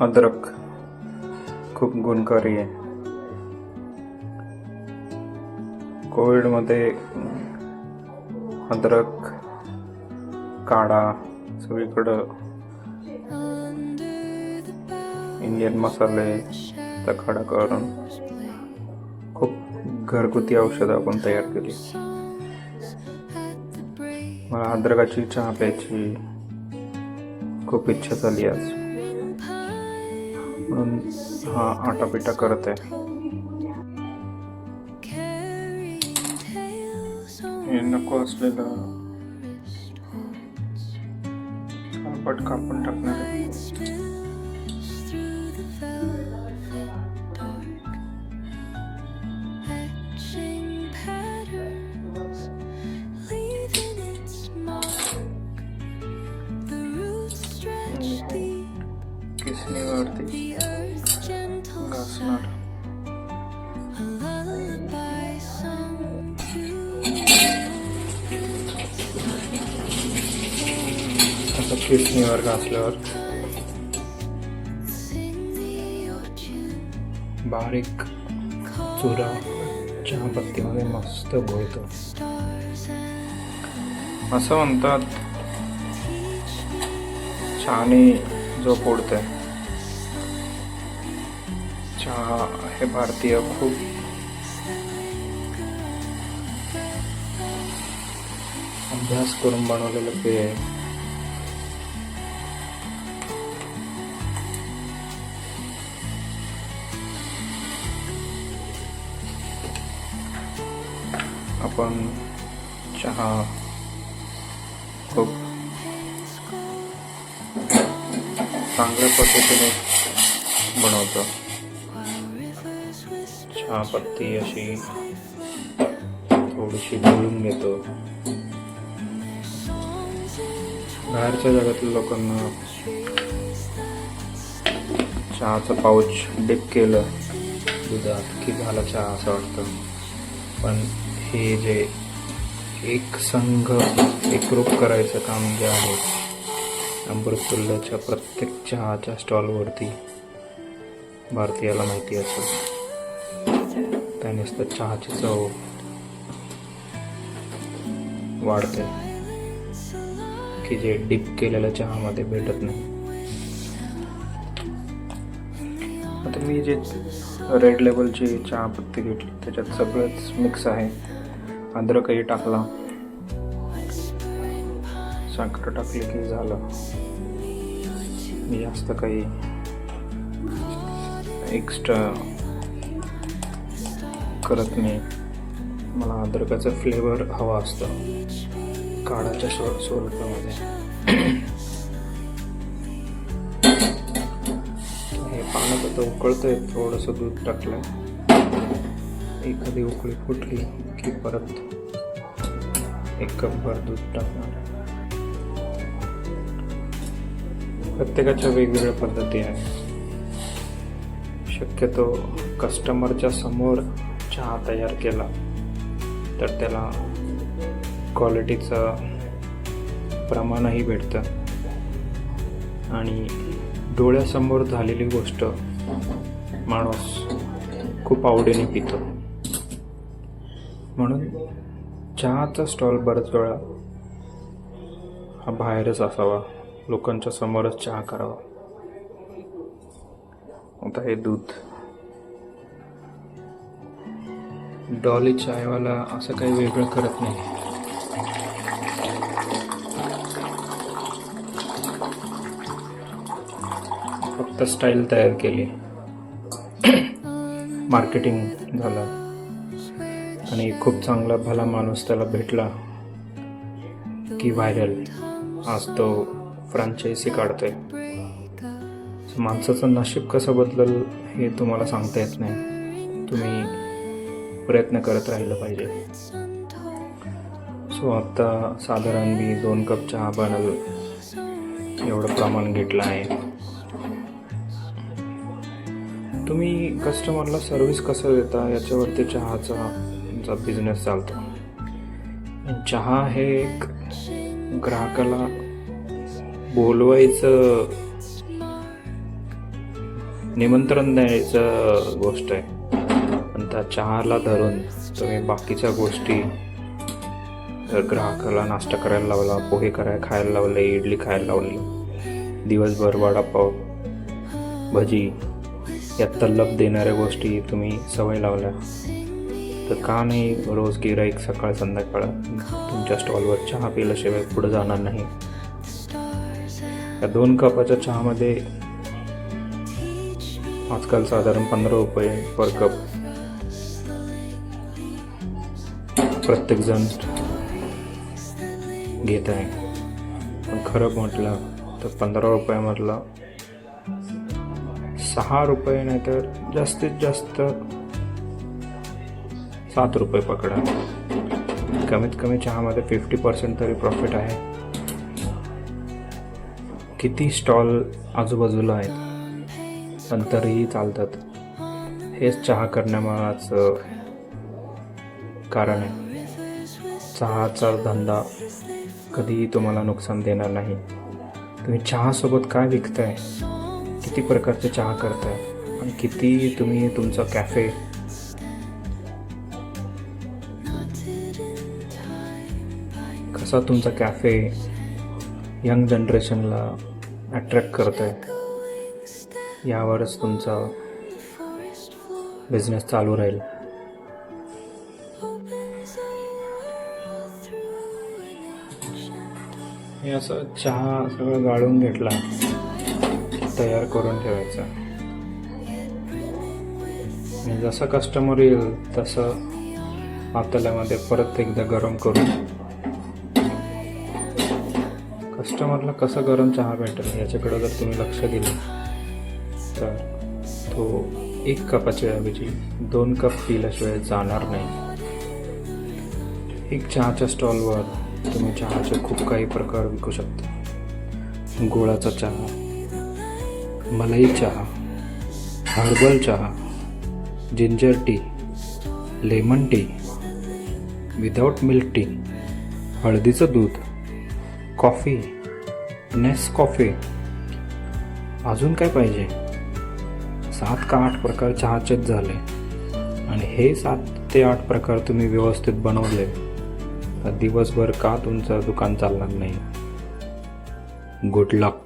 अद्रक. खूप गुणकारी आहे. कोविडमध्ये अद्रक काढा सगळीकडं. इंडियन मसाले चा काढा करून. खूप घरगुती औषधं आपण तयार केली. मला अद्रकाची चहा प्यायची खूप इच्छा झाली आज. म्हणून हा आटापिटा करत आहे हे नको असलेलं कापड कापून टाकणार आहे Etching patterns, किसनीवरती घासणार आता किसनीवर घासल्यावर बारीक चुरा चहापत्तीमध्ये मस्त भोयतो असं म्हणतात छानी जो फोडतंय चहा हे भारतीय खूप अभ्यास करून बनवलेलं पेय आहे. आपण चहा खूप चांगल्या पद्धतीने बनवतो. हा पत्ती अशी थोडीशी ढवळून घेतो. बाहेरच्या जगातील लोकांना चहाचं पाऊच डिप केलं दुधात की झाला चहा असं वाटतं. पण हे जे एक संघ एकरूप करायचं काम जे आहे अमृतुल्ल्याच्या प्रत्येक चहाच्या स्टॉलवरती भारतीयाला माहिती असेल. त्यानेच तर चहाची चव वाढते. की जे डिप केलेल्या चहामध्ये भेटत नाही. आता मी जे रेड लेबलची चहा पत्ती घेतली त्याच्यात सगळंच मिक्स आहे. अद्रकही टाकला. साखर टाकली की झालं. मी जास्त काही एक्स्ट्रा करत नाही. मला अद्रकाचा फ्लेवर हवा असतो. काळाच्या स्व स्वरूपामध्ये हे पाण्यात आता उकळतंय थोडंसं दूध टाकलं एखादी उकळी फुटली की परत एक कपभर दूध टाकणार प्रत्येकाच्या वेगवेगळ्या पद्धती आहे शक्यतो कस्टमरच्या समोर चहा तयार केला. तर त्याला क्वालिटीचं प्रमाणही भेटतं. आणि डोळ्यासमोर झालेली गोष्ट माणूस खूप आवडीने पितो. म्हणून चहाचा स्टॉल बऱ्याच वेळा हा बाहेरच असावा लोकांच्या समोरच चहा करावा. आता हे दूध डॉली चायवाला असं काही वेगळं करत नाही. फक्त स्टाईल तयार केली. मार्केटिंग झालं. आणि खूप चांगला भला माणूस त्याला भेटला की व्हायरल आज तो फ्रँचायझी काढतोय. माणसाचं नशीब कसं बदलल हे तुम्हाला सांगता येत नाही. तुम्ही प्रयत्न करत राहिलं पाहिजे. सो आत्ता साधारण मी दोन कप चहा बनल. एवढं प्रमाण घेतलं आहे. तुम्ही कस्टमरला सर्व्हिस कसं देता? याच्यावरती चहाचा तुमचा बिझनेस चालतो. चहा हे एक ग्राहकाला बोलवायचं निमंत्रण द्यायचं गोष्ट आहे. पण त्या चहाला धरून तुम्ही बाकीच्या गोष्टी जर ग्राहकाला नाश्ता करायला लावला पोहे करायला खायला लावले इडली खायला लावली दिवसभर वडापाव भजी या तल्लब देणाऱ्या गोष्टी तुम्ही सवय लावल्या तर का नाही रोज गिराईक सकाळ संध्याकाळ तुमच्या स्टॉलवर चहा पिल्याशिवाय पुढे जाणार नाही? या दोन कपाच्या चहामध्ये आजकाल साधारण पंधरा रुपये पर कप प्रत्येकजण घेत आहे. पण खरं म्हटलं तर पंधरा रुपयामधला सहा रुपये नाही तर जास्तीत जास्त सात रुपये पकडा. कमीत कमी चहामध्ये फिफ्टी पर्सेंट तरी प्रॉफिट आहे. किती स्टॉल आजूबाजूला आहेत पण तरीही चालतात. हेच चहा करण्यामागचं कारण आहे. चहाचा धंदा कधीही तुम्हाला नुकसान देणार नाही. तुम्ही चहासोबत काय विकताय? किती प्रकारचे चहा करताय? आणि किती तुम्ही तुमचा कॅफे? कसा तुमचा कॅफे यंग जनरेशनला अट्रॅक्ट करत आहे यावरच तुमचा बिझनेस चालू राहील. असं चहा सगळं गाळून घेतला तयार करून ठेवायचा. आणि जसं कस्टमर येईल तसं पातेल्यामध्ये परत एकदा गरम करून. कस्टमरला कसं गरम चहा भेटेल याच्याकडे जर तुम्ही लक्ष दिलं तर तो एक कपाच्या ऐवजी दोन कप पिल्याशिवाय जाणार नाही. एक चहाच्या स्टॉलवर तुम्ही चहाचे खूप काही प्रकार विकू शकता. गुळाचा चहा मलाई चहा हर्बल चहा ginger tea lemon tea without milk tea हळदीचं दूध कॉफी नेस कॉफी. अजून काय पाहिजे? सात का आठ प्रकार चहाचेच झाले. आणि हे सात ते आठ प्रकार तुम्ही व्यवस्थित बनवले. दिवसभर का तुमचं दुकान चालणार नाही? गुड लक